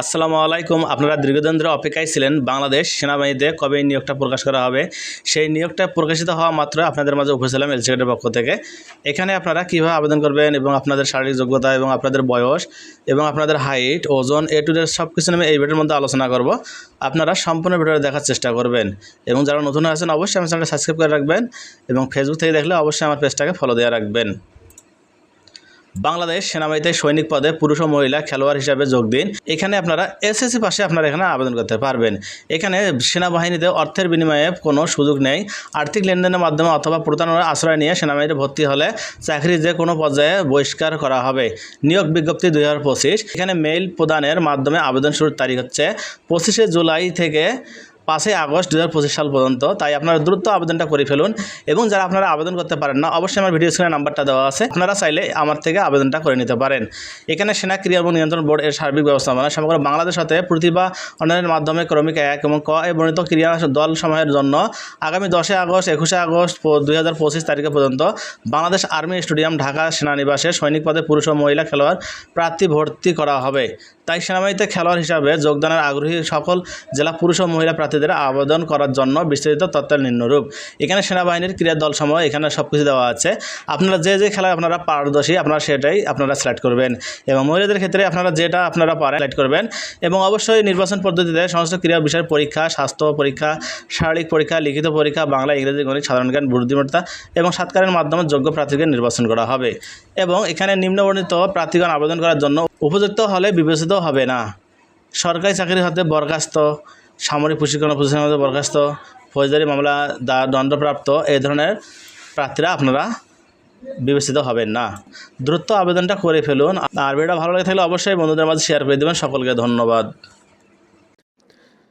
আসসালামু আলাইকুম। আপনারা দীর্ঘদিন ধরে অপেক্ষায় ছিলেন বাংলাদেশ সেনাবাহিনীতে কবে নিয়োগটা প্রকাশ করা হবে? সেই নিয়োগটা প্রকাশিত হওয়া মাত্র আপনাদের মাঝে উপস্থিত হলাম এলসিকেটের পক্ষ থেকে। এখানে আপনারা কীভাবে আবেদন করবেন এবং আপনাদের শারীরিক যোগ্যতা এবং আপনাদের বয়স এবং আপনাদের হাইট, ওজন, এ টু ডের সব কিছু আমি এই ভিডিওর মধ্যে আলোচনা করব। আপনারা সম্পূর্ণ ভিডিওটা দেখার চেষ্টা করবেন এবং যারা নতুন আছেন, অবশ্যই আমার চ্যানেলটা সাবস্ক্রাইব করে রাখবেন এবং ফেসবুক থেকে দেখলে অবশ্যই আমার পেজটাকে ফলো দেওয়া রাখবেন। বাংলাদেশ সেনাবাহিনীতে সৈনিক পদে পুরুষ ও মহিলা খেলোয়াড় হিসাবে যোগ দিন। এখানে আপনারা এসএসসি পাশে আপনারা এখানে আবেদন করতে পারবেন। এখানে সেনাবাহিনীতে অর্থের বিনিময়ে কোনো সুযোগ নেই। আর্থিক লেনদেনের মাধ্যমে অথবা প্রতারণার আশ্রয় নিয়ে সেনাবাহিনীতে ভর্তি হলে চাকরি যে কোনো পর্যায়ে বহিষ্কার করা হবে। নিয়োগ বিজ্ঞপ্তি দুই হাজার পঁচিশ। এখানে মেইল প্রদানের মাধ্যমে আবেদন শুরুর তারিখ হচ্ছে পঁচিশে জুলাই থেকে পাঁচই আগস্ট দু হাজার পঁচিশ সাল পর্যন্ত। তাই আপনারা দ্রুত আবেদনটা করে ফেলুন এবং যারা আপনারা আবেদন করতে পারেন না, অবশ্যই আমার ভিডিও স্ক্রিনে নাম্বারটা দেওয়া আছে। আপনারা চাইলে আমার থেকে আবেদনটা করে নিতে পারেন। এখানে সেনা ক্রিয়া এবং নিয়ন্ত্রণ বোর্ড এর সার্বিক ব্যবস্থাপনা সমগ্র বাংলাদেশ হতে প্রতিভা অন্যান্যের মাধ্যমে ক্রমিক এক এবং ক এ বর্ণিত ক্রিয়া দল সময়ের জন্য আগামী দশই আগস্ট, একুশে আগস্ট দুই হাজার পঁচিশ তারিখে পর্যন্ত বাংলাদেশ আর্মি স্টেডিয়াম ঢাকা সেনানিবাসে সৈনিক পদে পুরুষ ও মহিলা খেলোয়াড় প্রার্থী ভর্তি করা হবে। তাই সেনাবাহিনীতে খেলোয়াড় হিসাবে যোগদানের আগ্রহী সকল জেলা পুরুষ ও মহিলা প্রার্থীদের আবেদন করার জন্য বিস্তারিত তথ্যের নিম্নরূপ। এখানে সেনাবাহিনীর ক্রীড়া দল সমূহ এখানে সব কিছু দেওয়া আছে। আপনারা যে যে খেলায় আপনারা পারদর্শী, আপনারা সেটাই আপনারা সিলেক্ট করবেন এবং মহিলাদের ক্ষেত্রে আপনারা যেটা আপনারা পারেন সিলেক্ট করবেন এবং অবশ্যই নির্বাচন পদ্ধতিতে সমস্ত ক্রীড়া বিষয়ের পরীক্ষা, স্বাস্থ্য পরীক্ষা, শারীরিক পরীক্ষা, লিখিত পরীক্ষা, বাংলা, ইংরেজি, গণিত, সাধারণ জ্ঞান, বুদ্ধিমত্তা এবং সাতকারের মাধ্যমে যোগ্য প্রার্থীকে নির্বাচন করা হবে এবং এখানে নিম্নবর্ণিত প্রার্থীগণ আবেদন করার জন্য উপযুক্ত হলে বিবেচিত হবে না। সরকারি চাকরি হতে বরখাস্ত সামরিক প্রশিক্ষণ প্রতিষ্ঠানের বরখাস্ত ফৌজদারি মামলা দণ্ডপ্রাপ্ত এই ধরনের প্রার্থীরা আপনারা বিবেচিত হবেন না। দ্রুত আবেদনটা করে ফেলুন। আর ভিডিওটা ভালো লাগে থাকলে অবশ্যই বন্ধুদের মাঝে শেয়ার করে দেবেন। সকলকে ধন্যবাদ।